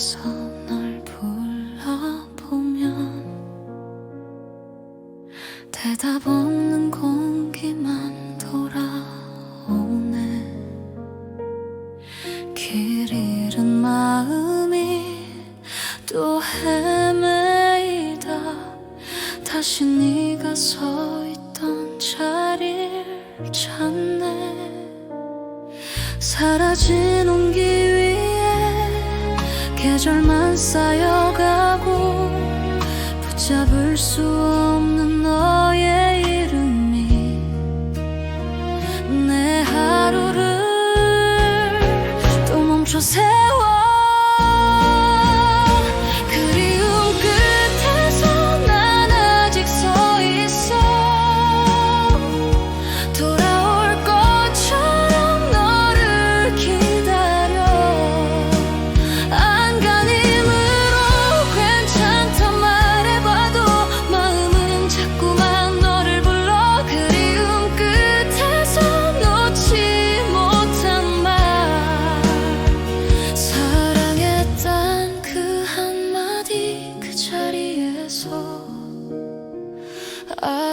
밖에서 불러보면 대답 없는 공기만 돌아오네. 길 잃은 마음이 또 헤매이다. 다시 네가 서 있던 자리를 찾네. 사라진 온기 계절만 쌓여가고 붙잡을 수 없는 너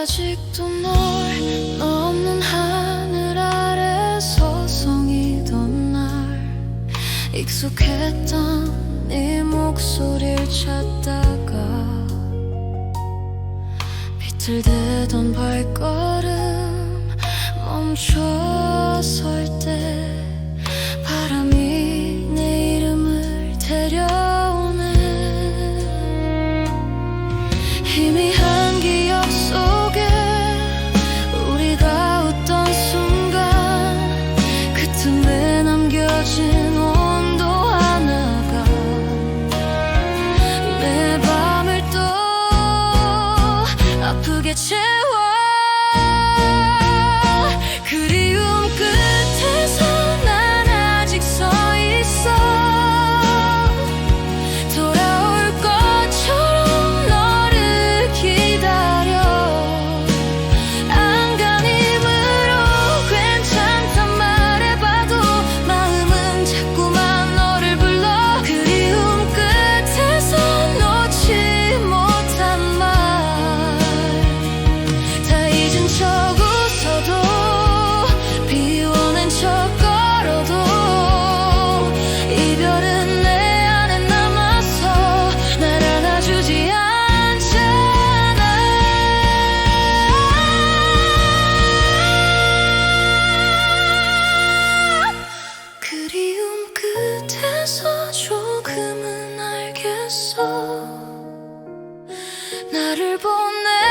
아직도 널 넘는 하늘 아래 서성이던 날 익숙했던 네 목소리를 찾다가 비틀대던 발걸음 있어. 나를 보내.